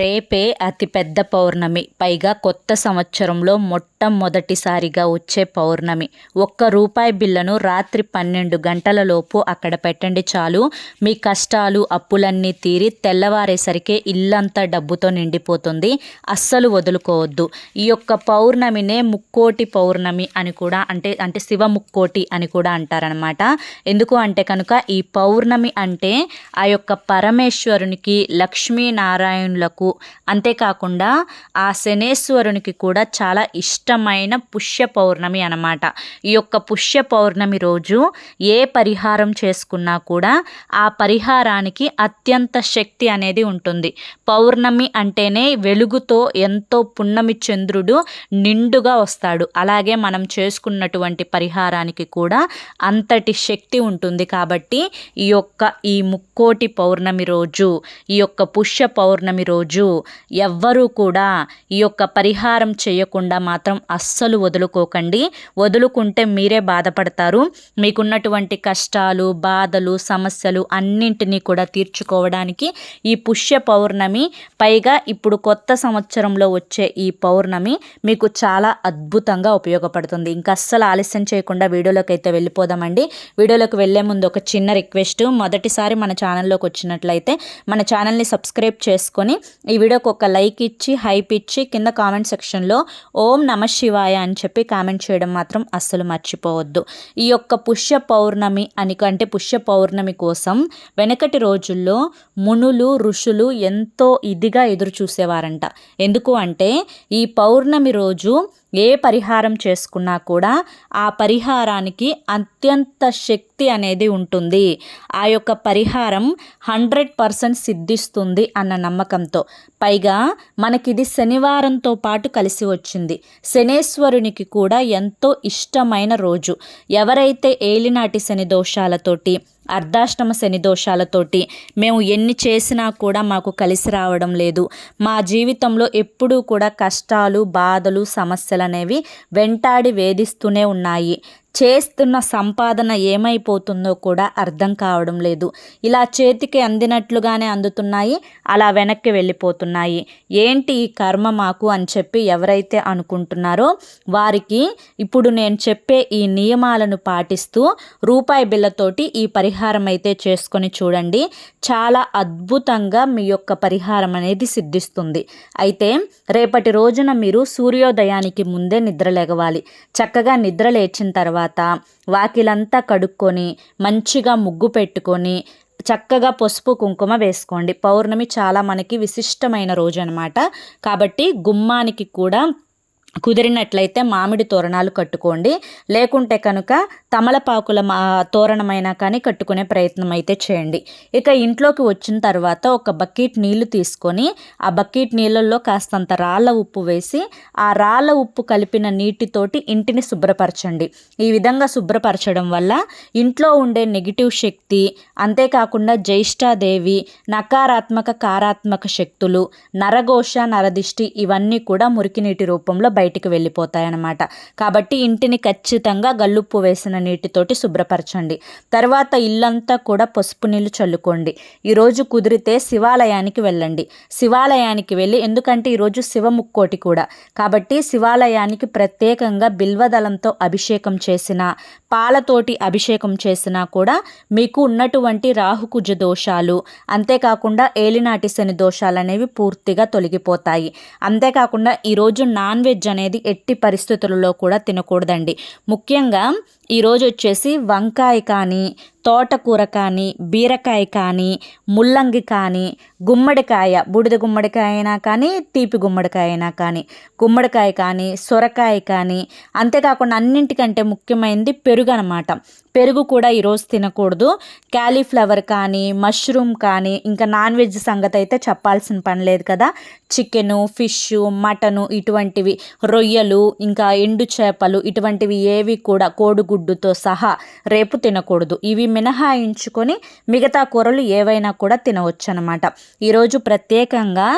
రేపే అతిపెద్ద పౌర్ణమి. పైగా కొత్త సంవత్సరంలో మొట్ట మొట్టమొదటిసారిగా వచ్చే పౌర్ణమి. ఒక్క రూపాయి బిల్లను రాత్రి పన్నెండు గంటలలోపు అక్కడ పెట్టండి చాలు. మీ కష్టాలు అప్పులన్నీ తీరి తెల్లవారేసరికే ఇల్లంతా డబ్బుతో నిండిపోతుంది. అస్సలు వదులుకోవద్దు. ఈ యొక్క పౌర్ణమినే ముక్కోటి పౌర్ణమి అని కూడా అంటే అంటే శివ ముక్కోటి అని కూడా అంటారనమాట ఎందుకు అంటే కనుక ఈ పౌర్ణమి అంటే ఆ యొక్క పరమేశ్వరునికి లక్ష్మీనారాయణులకు అంతేకాకుండా ఆ శనేశ్వరునికి కూడా చాలా ఇష్టం. ఇష్టమైన పుష్య పౌర్ణమి అనమాట ఈ యొక్క పుష్య పౌర్ణమి రోజు ఏ పరిహారం చేసుకున్నా కూడా ఆ పరిహారానికి అత్యంత శక్తి అనేది ఉంటుంది. పౌర్ణమి అంటేనే వెలుగుతో ఎంతో పున్నమి చంద్రుడు నిండుగా వస్తాడు. అలాగే మనం చేసుకున్నటువంటి పరిహారానికి కూడా అంతటి శక్తి ఉంటుంది. కాబట్టి ఈ యొక్క ఈ ముక్కోటి పౌర్ణమి రోజు ఈ యొక్క పుష్య పౌర్ణమి రోజు ఎవ్వరూ కూడా ఈ యొక్క పరిహారం చేయకుండా మాత్రం అస్సలు వదులుకోకండి. వదులుకుంటే మీరే బాధపడతారు. మీకున్నటువంటి కష్టాలు బాధలు సమస్యలు అన్నింటినీ కూడా తీర్చుకోవడానికి ఈ పుష్య పౌర్ణమి పైగా ఇప్పుడు కొత్త సంవత్సరంలో వచ్చే ఈ పౌర్ణమి మీకు చాలా అద్భుతంగా ఉపయోగపడుతుంది. ఇంకా అస్సలు ఆలస్యం చేయకుండా వీడియోలోకి అయితే వెళ్ళిపోదామండి. వీడియోలోకి వెళ్ళే ముందు ఒక చిన్న రిక్వెస్ట్. మొదటిసారి మన ఛానల్లోకి వచ్చినట్లయితే మన ఛానల్ని సబ్స్క్రైబ్ చేసుకొని ఈ వీడియోకి ఒక లైక్ ఇచ్చి హైప్ ఇచ్చి కింద కామెంట్ సెక్షన్లో ఓం నమ శివాయ అని చెప్పి కామెంట్ చేయడం మాత్రం అస్సలు మర్చిపోవద్దు. ఈ యొక్క పుష్య పౌర్ణమి అని అంటే పుష్య పౌర్ణమి కోసం వెనకటి రోజుల్లో మునులు ఋషులు ఎంతో ఇదిగా ఎదురు చూసేవారంట ఎందుకు అంటే ఈ పౌర్ణమి రోజు ఏ పరిహారం చేసుకున్నా కూడా ఆ పరిహారానికి అత్యంత శక్తి అనేది ఉంటుంది. ఆ యొక్క పరిహారం హండ్రెడ్ పర్సెంట్ సిద్ధిస్తుంది అన్న నమ్మకంతో. పైగా మనకిది శనివారంతో పాటు కలిసి వచ్చింది. శనేశ్వరునికి కూడా ఎంతో ఇష్టమైన రోజు. ఎవరైతే ఏలినాటి శని దోషాలతోటి అర్ధాష్టమ శని దోషాలతోటి మేము ఎన్ని చేసినా కూడా మాకు కలిసి రావడం లేదు. మా జీవితంలో ఎప్పుడూ కూడా కష్టాలు బాధలు సమస్యలు అనేవి వెంటాడి వేధిస్తూనే ఉన్నాయి. చేస్తున్న సంపాదన ఏమైపోతుందో కూడా అర్థం కావడం లేదు. ఇలా చేతికి అందినట్లుగానే అందుతున్నాయి అలా వెనక్కి వెళ్ళిపోతున్నాయి. ఏంటి ఈ కర్మ మాకు అని చెప్పి ఎవరైతే అనుకుంటున్నారో వారికి ఇప్పుడు నేను చెప్పే ఈ నియమాలను పాటిస్తూ రూపాయి బిళ్ళతోటి ఈ పరిహారం అయితే చేసుకొని చూడండి. చాలా అద్భుతంగా మీ యొక్క పరిహారం అనేది సిద్ధిస్తుంది. అయితే రేపటి రోజున మీరు సూర్యోదయానికి ముందే నిద్రలేగవాలి. చక్కగా నిద్ర లేచిన తర్వాత వాకిలంతా కడుక్కొని మంచిగా ముగ్గు పెట్టుకొని చక్కగా పసుపు కుంకుమ వేసుకోండి. పౌర్ణమి చాలా మనకి విశిష్టమైన రోజు అనమాట కాబట్టి గుమ్మానికి కూడా కుదిరినట్లయితే మామిడి తోరణాలు కట్టుకోండి. లేకుంటే కనుక తమలపాకుల మా తోరణమైనా కానీ కట్టుకునే ప్రయత్నం అయితే చేయండి. ఇక ఇంట్లోకి వచ్చిన తర్వాత ఒక బకెట్ నీళ్ళు తీసుకొని ఆ బకెట్ నీళ్ళల్లో కాస్తంత రాళ్ళ ఉప్పు వేసి ఆ రాళ్ళ ఉప్పు కలిపిన నీటితోటి ఇంటిని శుభ్రపరచండి. ఈ విధంగా శుభ్రపరచడం వల్ల ఇంట్లో ఉండే నెగిటివ్ శక్తి అంతేకాకుండా జ్యేష్ఠాదేవి నకారాత్మక కారాత్మక శక్తులు నరఘోష నరదిష్టి ఇవన్నీ కూడా మురికి నీటి రూపంలో బయటికి వెళ్ళిపోతాయన్నమాట. కాబట్టి ఇంటిని ఖచ్చితంగా గల్లుప్పు వేసిన నీటితోటి శుభ్రపరచండి. తర్వాత ఇల్లంతా కూడా పసుపు నీళ్ళు చల్లుకోండి. ఈరోజు కుదిరితే శివాలయానికి వెళ్ళండి. శివాలయానికి వెళ్ళి ఎందుకంటే ఈరోజు శివముక్కోటి కూడా. కాబట్టి శివాలయానికి ప్రత్యేకంగా బిల్వదళంతో అభిషేకం చేసిన పాలతోటి అభిషేకం చేసినా కూడా మీకు ఉన్నటువంటి రాహుకుజ దోషాలు అంతేకాకుండా ఏలినాటి శని దోషాలు అనేవి పూర్తిగా తొలగిపోతాయి. అంతేకాకుండా ఈరోజు నాన్ వెజ్ అనేది ఎట్టి పరిస్థితులలో కూడా తినకూడదండి. ముఖ్యంగా ఈరోజు వచ్చేసి వంకాయ కానీ తోటకూర కానీ బీరకాయ కానీ ముల్లంగి కానీ గుమ్మడికాయ బూడిద గుమ్మడికాయ అయినా కానీ తీపి గుమ్మడికాయ అయినా కానీ గుమ్మడికాయ కానీ సొరకాయ కానీ అంతేకాకుండా అన్నింటికంటే ముఖ్యమైనది పెరుగు అనమాట పెరుగు కూడా ఈరోజు తినకూడదు. క్యాలీఫ్లవర్ కానీ మష్రూమ్ కానీ ఇంకా నాన్ వెజ్ సంగతి అయితే చెప్పాల్సిన పని లేదు కదా. చికెను ఫిష్ మటను ఇటువంటివి రొయ్యలు ఇంకా ఎండు చేపలు ఇటువంటివి ఏవి కూడా కోడిగుడ్డుతో సహా రేపు తినకూడదు. ఇవి మినహాయించుకొని మిగతా కూరలు ఏవైనా కూడా తినవచ్చు అనమాట ఈరోజు ప్రత్యేకంగా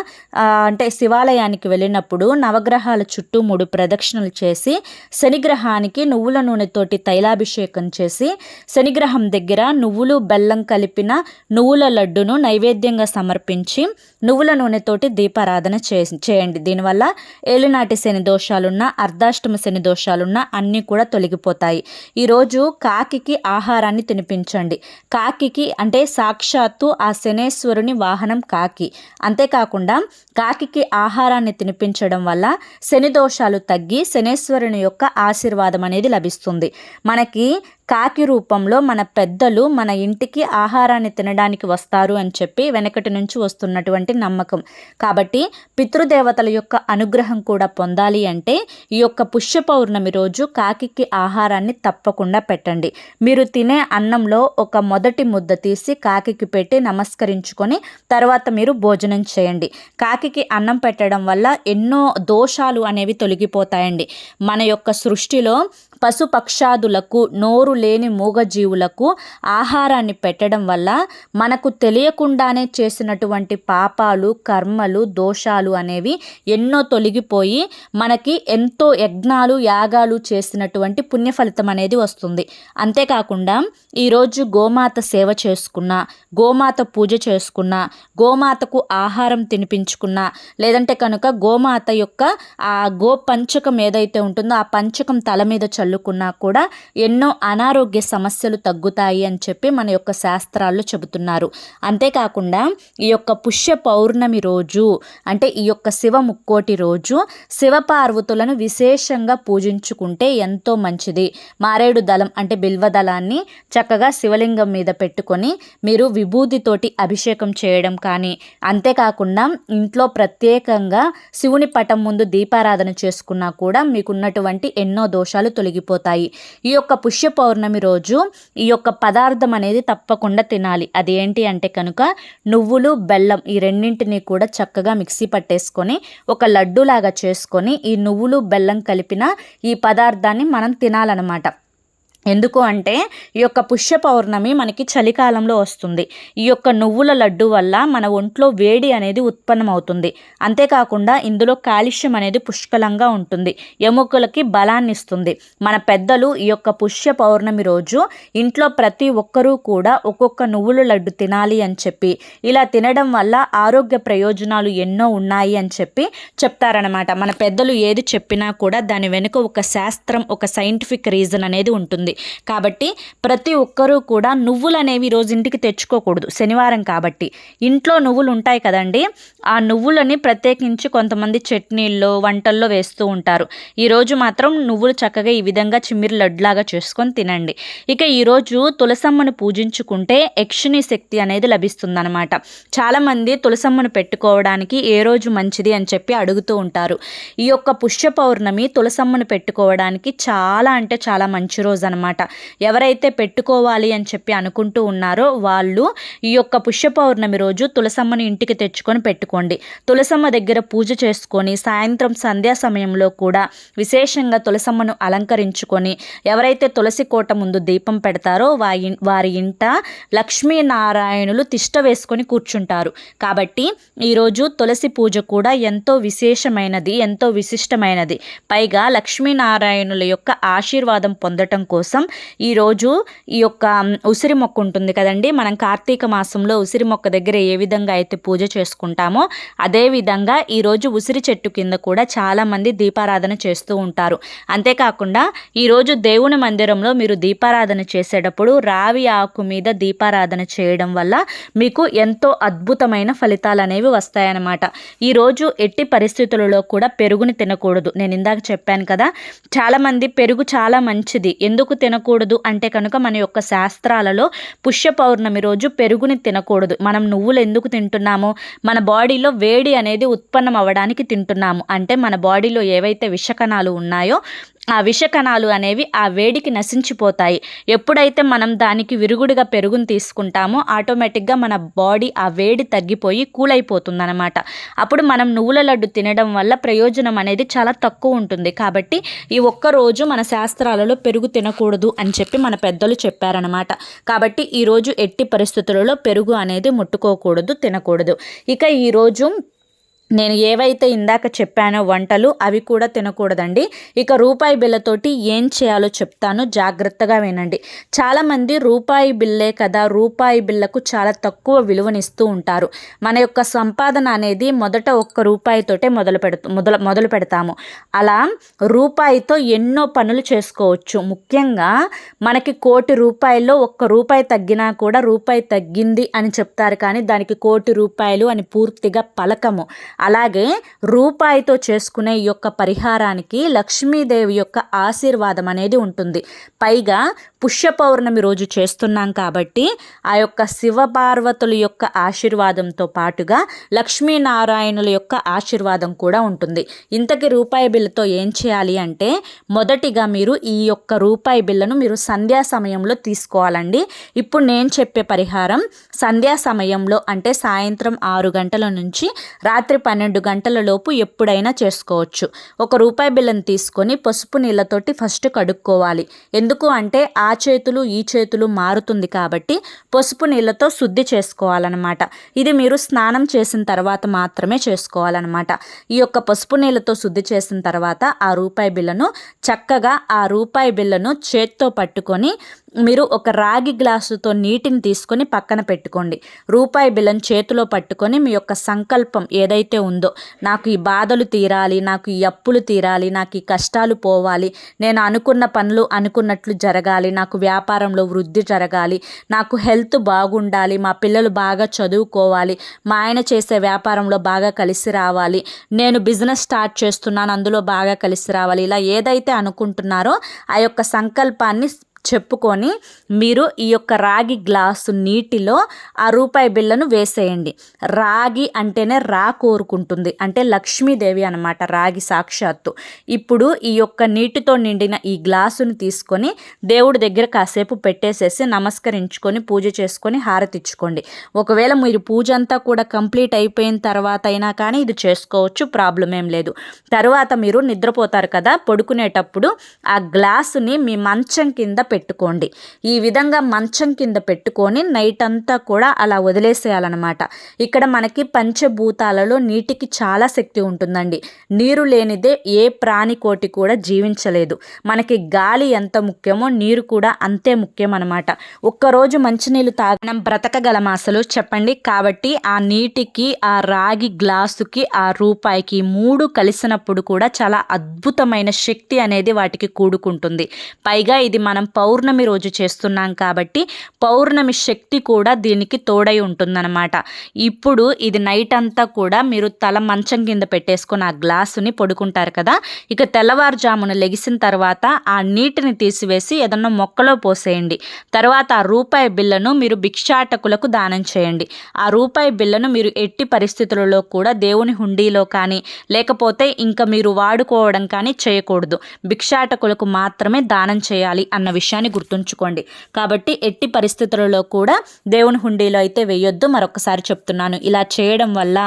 అంటే శివాలయానికి వెళ్ళినప్పుడు నవగ్రహాల చుట్టూ మూడు ప్రదక్షిణలు చేసి శనిగ్రహానికి నువ్వుల నూనెతోటి తైలాభిషేకం చేసి శనిగ్రహం దగ్గర నువ్వులు బెల్లం కలిపిన నువ్వుల లడ్డును నైవేద్యంగా సమర్పించి నువ్వుల నూనెతోటి దీపారాధన చే చేయండి. దీనివల్ల ఏలినాటి శని దోషాలున్న అర్ధాష్టమ శని దోషాలున్నా అన్నీ కూడా తొలగిపోతాయి. ఈరోజు కాకి ఆహారాన్ని తినిపించండి కాకికి అంటే సాక్షాత్తు ఆ శనేశ్వరుని వాహనం కాకి. అంతేకాకుండా కాకికి ఆహారాన్ని తినిపించడం వల్ల శని దోషాలు తగ్గి శనేశ్వరుని యొక్క ఆశీర్వాదం అనేది లభిస్తుంది. మనకి కాకి రూపంలో మన పెద్దలు మన ఇంటికి ఆహారాన్ని తినడానికి వస్తారు అని చెప్పి వెనకటి నుంచి వస్తున్నటువంటి నమ్మకం. కాబట్టి పితృదేవతల యొక్క అనుగ్రహం కూడా పొందాలి అంటే ఈ యొక్క పుష్య పౌర్ణమి రోజు కాకికి ఆహారాన్ని తప్పకుండా పెట్టండి. మీరు తినే అన్నంలో ఒక మొదటి ముద్ద తీసి కాకి పెట్టి నమస్కరించుకొని తర్వాత మీరు భోజనం చేయండి. కాకి అన్నం పెట్టడం వల్ల ఎన్నో దోషాలు అనేవి తొలగిపోతాయండి. మన యొక్క సృష్టిలో పశుపక్షాదులకు నోరు లేని మూగజీవులకు ఆహారాన్ని పెట్టడం వల్ల మనకు తెలియకుండానే చేసినటువంటి పాపాలు కర్మలు దోషాలు అనేవి ఎన్నో తొలగిపోయి మనకి ఎంతో యజ్ఞాలు యాగాలు చేసినటువంటి పుణ్య ఫలితం అనేది వస్తుంది. అంతేకాకుండా ఈరోజు గోమాత సేవ చేసుకున్న గోమాత పూజ చేసుకున్న గోమాతకు ఆహారం తినిపించుకున్న లేదంటే కనుక గోమాత యొక్క ఆ గో పంచకం ఏదైతే ఉంటుందో ఆ పంచకం తల మీద చల్లుకున్నా కూడా ఎన్నో అనారోగ్య సమస్యలు తగ్గుతాయి అని చెప్పి మన యొక్క శాస్త్రాల్లో చెబుతున్నారు. అంతేకాకుండా ఈ యొక్క పుష్య పౌర్ణమి రోజు అంటే ఈ యొక్క శివ ముక్కోటి రోజు శివపార్వతులను విశేషంగా పూజించుకుంటే ఎంతో మంచిది. మారేడు దళం అంటే బిల్వ దళాన్ని చక్కగా శివలింగం మీద పెట్టుకొని మీరు విభూతితోటి అభిషేకం చేయడం కానీ అంతేకాకుండా ఇంట్లో ప్రత్యేకంగా శివుని పటం ముందు దీపారాధన చేసుకున్నా కూడా మీకున్నటువంటి ఎన్నో దోషాలు తొలగి తొలగిపోతాయి ఈ యొక్క పుష్య పౌర్ణమి రోజు ఈ యొక్క పదార్థం అనేది తప్పకుండా తినాలి. అది ఏంటి అంటే కనుక నువ్వులు బెల్లం ఈ రెండింటిని కూడా చక్కగా మిక్సీ పట్టేసుకొని ఒక లడ్డూలాగా చేసుకొని ఈ నువ్వులు బెల్లం కలిపిన ఈ పదార్థాన్ని మనం తినాలన్నమాట. ఎందుకు అంటే ఈ యొక్క పుష్య పౌర్ణమి మనకి చలికాలంలో వస్తుంది. ఈ యొక్క నువ్వుల లడ్డు వల్ల మన ఒంట్లో వేడి అనేది ఉత్పన్నమవుతుంది. అంతేకాకుండా ఇందులో కాలుష్యం అనేది పుష్కలంగా ఉంటుంది. ఎముకలకి బలాన్ని ఇస్తుంది మన పెద్దలు ఈ యొక్క పుష్య పౌర్ణమి రోజు ఇంట్లో ప్రతి ఒక్కరూ కూడా ఒక్కొక్క నువ్వుల లడ్డు తినాలి అని చెప్పి ఇలా తినడం వల్ల ఆరోగ్య ప్రయోజనాలు ఎన్నో ఉన్నాయి అని చెప్పి చెప్తారనమాట మన పెద్దలు ఏది చెప్పినా కూడా దాని వెనుక ఒక శాస్త్రం ఒక సైంటిఫిక్ రీజన్ అనేది ఉంటుంది. కాబట్టి ప్రతి ఒక్కరూ కూడా నువ్వులు అనేవి రోజు ఇంటికి తెచ్చుకోకూడదు. శనివారం కాబట్టి. ఇంట్లో నువ్వులు ఉంటాయి కదండి ఆ నువ్వులని ప్రత్యేకించి కొంతమంది చట్నీల్లో వంటల్లో వేస్తూ ఉంటారు. ఈరోజు మాత్రం నువ్వులు చక్కగా ఈ విధంగా చిమ్మిరి లడ్లాగా చేసుకొని తినండి. ఇక ఈరోజు తులసమ్మను పూజించుకుంటే యక్షిణి శక్తి అనేది లభిస్తుందనమాట చాలామంది తులసమ్మను పెట్టుకోవడానికి ఏ రోజు మంచిది అని చెప్పి అడుగుతూ ఉంటారు. ఈ యొక్క పుష్య పౌర్ణమి తులసమ్మను పెట్టుకోవడానికి చాలా అంటే చాలా మంచి రోజు అనమాట అనమాట ఎవరైతే పెట్టుకోవాలి అని చెప్పి అనుకుంటూ ఉన్నారో వాళ్ళు ఈ యొక్క పుష్య పౌర్ణమి రోజు తులసమ్మని ఇంటికి తెచ్చుకొని పెట్టుకోండి. తులసమ్మ దగ్గర పూజ చేసుకొని సాయంత్రం సంధ్యా సమయంలో కూడా విశేషంగా తులసమ్మను అలంకరించుకొని ఎవరైతే తులసి కోట ముందు దీపం పెడతారో వారి వారి ఇంట లక్ష్మీనారాయణులు తిష్ట వేసుకొని కూర్చుంటారు. కాబట్టి ఈరోజు తులసి పూజ కూడా ఎంతో విశేషమైనది ఎంతో విశిష్టమైనది. పైగా లక్ష్మీనారాయణుల యొక్క ఆశీర్వాదం పొందటం కోసం కోసం ఈరోజు ఈ యొక్క ఉసిరి మొక్క ఉంటుంది కదండి. మనం కార్తీక మాసంలో ఉసిరి మొక్క దగ్గర ఏ విధంగా అయితే పూజ చేసుకుంటామో అదేవిధంగా ఈరోజు ఉసిరి చెట్టు కింద కూడా చాలామంది దీపారాధన చేస్తూ ఉంటారు. అంతేకాకుండా ఈరోజు దేవుని మందిరంలో మీరు దీపారాధన చేసేటప్పుడు రావి ఆకు మీద దీపారాధన చేయడం వల్ల మీకు ఎంతో అద్భుతమైన ఫలితాలు అనేవి వస్తాయన్నమాట. ఈరోజు ఎట్టి పరిస్థితులలో కూడా పెరుగుని తినకూడదు. నేను ఇందాక చెప్పాను కదా చాలామంది పెరుగు చాలా మంచిది. ఎందుకు తినకూడదు అంటే కనుక మన యొక్క శాస్త్రాలలో పుష్య పౌర్ణమి రోజు పెరుగుని తినకూడదు. మనం నువ్వులు ఎందుకు తింటున్నామో మన బాడీలో వేడి అనేది ఉత్పన్నం అవ్వడానికి తింటున్నాము. అంటే మన బాడీలో ఏవైతే విషకణాలు ఉన్నాయో ఆ విషకణాలు అనేవి ఆ వేడికి నశించిపోతాయి. ఎప్పుడైతే మనం దానికి విరుగుడుగా పెరుగుని తీసుకుంటామో ఆటోమేటిక్గా మన బాడీ ఆ వేడి తగ్గిపోయి కూల్ అయిపోతుంది అనమాట అప్పుడు మనం నువ్వుల లడ్డు తినడం వల్ల ప్రయోజనం అనేది చాలా తక్కువ ఉంటుంది. కాబట్టి ఈ ఒక్క రోజు మన శాస్త్రాలలో పెరుగు తినకూడదు అని చెప్పి మన పెద్దలు చెప్పారనమాట కాబట్టి ఈరోజు ఎట్టి పరిస్థితులలో పెరుగు అనేది ముట్టుకోకూడదు తినకూడదు. ఇక ఈరోజు నేను ఏవైతే ఇందాక చెప్పానో వంటలు అవి కూడా తినకూడదండి. ఇక రూపాయి బిల్లతోటి ఏం చేయాలో చెప్తాను. జాగ్రత్తగా వినండి. చాలామంది రూపాయి బిల్లే కదా రూపాయి బిల్లకు చాలా తక్కువ విలువనిస్తూ ఉంటారు. మన యొక్క సంపాదన అనేది మొదట ఒక్క రూపాయితోటే మొదలు పెడతా మొదలు మొదలు పెడతాము. అలా రూపాయితో ఎన్నో పనులు చేసుకోవచ్చు. ముఖ్యంగా మనకి కోటి రూపాయల్లో ఒక్క రూపాయి తగ్గినా కూడా రూపాయి తగ్గింది అని చెప్తారు కానీ దానికి కోటి రూపాయలు అని పూర్తిగా పలకము. అలాగే రూపాయితో చేసుకునే ఈ యొక్క పరిహారానికి లక్ష్మీదేవి యొక్క ఆశీర్వాదం అనేది ఉంటుంది. పైగా పుష్య పౌర్ణమి రోజు చేస్తున్నాం కాబట్టి ఆ యొక్క శివపార్వతుల యొక్క ఆశీర్వాదంతో పాటుగా లక్ష్మీనారాయణుల యొక్క ఆశీర్వాదం కూడా ఉంటుంది. ఇంతకి రూపాయి బిల్లుతో ఏం చేయాలి అంటే మొదటిగా మీరు ఈ యొక్క రూపాయి బిల్లను మీరు సంధ్యా సమయంలో తీసుకోవాలండి. ఇప్పుడు నేను చెప్పే పరిహారం సంధ్యా సమయంలో అంటే సాయంత్రం ఆరు గంటల నుంచి రాత్రి పన్నెండు గంటల లోపు ఎప్పుడైనా చేసుకోవచ్చు. ఒక రూపాయి బిల్లను తీసుకొని పసుపు నీళ్ళతోటి ఫస్ట్ కడుక్కోవాలి. ఎందుకు అంటే ఆ చేతులు ఈ చేతులు మారుతుంది కాబట్టి పసుపు నీళ్ళతో శుద్ధి చేసుకోవాలన్నమాట. ఇది మీరు స్నానం చేసిన తర్వాత మాత్రమే చేసుకోవాలన్నమాట. ఈ యొక్క పసుపు నీళ్ళతో శుద్ధి చేసిన తర్వాత ఆ రూపాయి బిల్లను చక్కగా ఆ రూపాయి బిల్లను చేత్తో పట్టుకొని మీరు ఒక రాగి గ్లాసుతో నీటిని తీసుకొని పక్కన పెట్టుకోండి. రూపాయి బిల్లను చేతిలో పట్టుకొని మీ యొక్క సంకల్పం ఏదైతే ఉందో నాకు ఈ బాధలు తీరాలి నాకు ఈ అప్పులు తీరాలి నాకు ఈ కష్టాలు పోవాలి నేను అనుకున్న పనులు అనుకున్నట్లు జరగాలి నాకు వ్యాపారంలో వృద్ధి జరగాలి నాకు హెల్త్ బాగుండాలి మా పిల్లలు బాగా చదువుకోవాలి మా ఆయన చేసే వ్యాపారంలో బాగా కలిసి రావాలి నేను బిజినెస్ స్టార్ట్ చేస్తున్నాను అందులో బాగా కలిసి రావాలి ఇలా ఏదైతే అనుకుంటున్నారో ఆ యొక్క సంకల్పాన్ని చెప్పుకొని మీరు ఈ యొక్క రాగి గ్లాసు నీటిలో ఆ రూపాయి బిళ్ళను వేసేయండి. రాగి అంటేనే రా కోరుకుంటుంది. అంటే లక్ష్మీదేవి అనమాట రాగి సాక్షాత్తు. ఇప్పుడు ఈ యొక్క నీటితో నిండిన ఈ గ్లాసుని తీసుకొని దేవుడి దగ్గర కాసేపు పెట్టేసేసి నమస్కరించుకొని పూజ చేసుకొని హారతిచ్చుకోండి ఒకవేళ మీరు పూజ అంతా కూడా కంప్లీట్ అయిపోయిన తర్వాత అయినా కానీ ఇది చేసుకోవచ్చు ప్రాబ్లం ఏం లేదు. తర్వాత మీరు నిద్రపోతారు కదా పడుకునేటప్పుడు ఆ గ్లాసుని మీ మంచం కింద పెట్టుకోండి. ఈ విధంగా మంచం కింద పెట్టుకొని నైట్ అంతా కూడా అలా వదిలేసేయాలన్నమాట. ఇక్కడ మనకి పంచభూతాలలో నీటికి చాలా శక్తి ఉంటుందండి. నీరు లేనిదే ఏ ప్రాణికోటి కూడా జీవించలేదు. మనకి గాలి ఎంత ముఖ్యమో నీరు కూడా అంతే ముఖ్యం అనమాట ఒక్కరోజు మంచినీళ్ళు తాగడం బ్రతకగలం అసలు చెప్పండి. కాబట్టి ఆ నీటికి ఆ రాగి గ్లాసుకి ఆ రూపాయికి మూడు కలిసినప్పుడు కూడా చాలా అద్భుతమైన శక్తి అనేది వాటికి కూడుకుంటుంది. పైగా ఇది మనం పౌర్ణమి రోజు చేస్తున్నాం కాబట్టి పౌర్ణమి శక్తి కూడా దీనికి తోడై ఉంటుందన్నమాట. ఇప్పుడు ఇది నైట్ అంతా కూడా మీరు తల మంచం కింద పెట్టేసుకుని ఆ గ్లాసుని పడుకుంటారు కదా. ఇక తెల్లవారుజామున లెగిసిన తర్వాత ఆ నీటిని తీసివేసి ఏదన్నా మొక్కలో పోసేయండి. తర్వాత ఆ రూపాయి బిళ్ళను మీరు భిక్షాటకులకు దానం చేయండి. ఆ రూపాయి బిళ్ళను మీరు ఎట్టి పరిస్థితులలో కూడా దేవుని హుండీలో కానీ లేకపోతే ఇంకా మీరు వాడుకోవడం కానీ చేయకూడదు. భిక్షాటకులకు మాత్రమే దానం చేయాలి అన్న విషయం విషయాన్ని గుర్తుంచుకోండి. కాబట్టి ఎట్టి పరిస్థితులలో కూడా దేవుని హుండీలో అయితే వేయొద్దు. మరొకసారి చెప్తున్నాను. ఇలా చేయడం వల్ల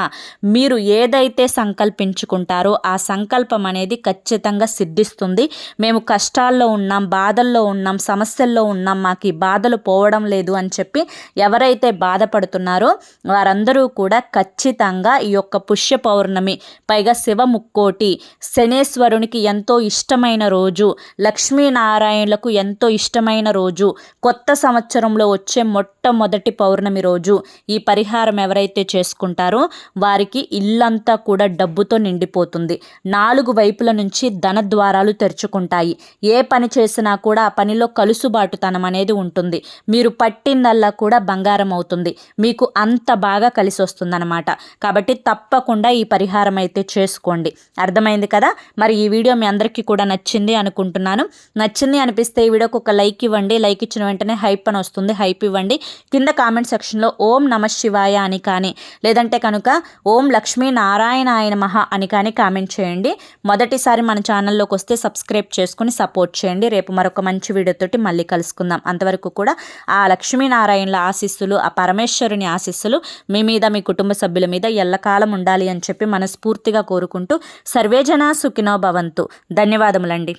మీరు ఏదైతే సంకల్పించుకుంటారో ఆ సంకల్పం అనేది ఖచ్చితంగా సిద్ధిస్తుంది. మేము కష్టాల్లో ఉన్నాం బాధల్లో ఉన్నాం సమస్యల్లో ఉన్నాం మాకు ఈ బాధలు పోవడం లేదు అని చెప్పి ఎవరైతే బాధపడుతున్నారో వారందరూ కూడా ఖచ్చితంగా ఈ యొక్క పుష్య పౌర్ణమి పైగా శివ ముక్కోటి శనేశ్వరునికి ఎంతో ఇష్టమైన రోజు లక్ష్మీనారాయణులకు ఎంతో ఇష్టమైన రోజు. కొత్త సంవత్సరంలో వచ్చే మొట్టమొదటి పౌర్ణమి రోజు. ఈ పరిహారం ఎవరైతే చేసుకుంటారో వారికి ఇల్లంతా కూడా డబ్బుతో నిండిపోతుంది. నాలుగు వైపుల నుంచి ధన ద్వారాలు తెరుచుకుంటాయి. ఏ పని చేసినా కూడా ఆ పనిలో కలుసుబాటుతనం అనేది ఉంటుంది. మీరు పట్టిందల్లా కూడా బంగారం అవుతుంది. మీకు అంత బాగా కలిసి వస్తుందన్నమాట. కాబట్టి తప్పకుండా ఈ పరిహారం అయితే చేసుకోండి. అర్థమైంది కదా? మరి ఈ వీడియో మీ అందరికీ కూడా నచ్చింది అనుకుంటున్నాను. నచ్చింది అనిపిస్తే ఈ వీడియోకు ఒక లైక్ ఇవ్వండి. లైక్ ఇచ్చిన వెంటనే హైప్ అని వస్తుంది. హైప్ ఇవ్వండి. కింద కామెంట్ సెక్షన్లో ఓం నమ శివాయ అని కానీ లేదంటే కనుక ఓం లక్ష్మీ నారాయణ ఆయన మహా అని కానీ కామెంట్ చేయండి. మొదటిసారి మన ఛానల్లోకి వస్తే సబ్స్క్రైబ్ చేసుకుని సపోర్ట్ చేయండి. రేపు మరొక మంచి వీడియోతోటి మళ్ళీ కలుసుకుందాం. అంతవరకు కూడా ఆ లక్ష్మీనారాయణల ఆశీస్సులు ఆ పరమేశ్వరుని ఆశీస్సులు మీ మీద మీ కుటుంబ సభ్యుల మీద ఎల్లకాలం ఉండాలి అని చెప్పి మనస్ఫూర్తిగా కోరుకుంటూ సర్వేజన సుఖినో భవంతు. ధన్యవాదములండి.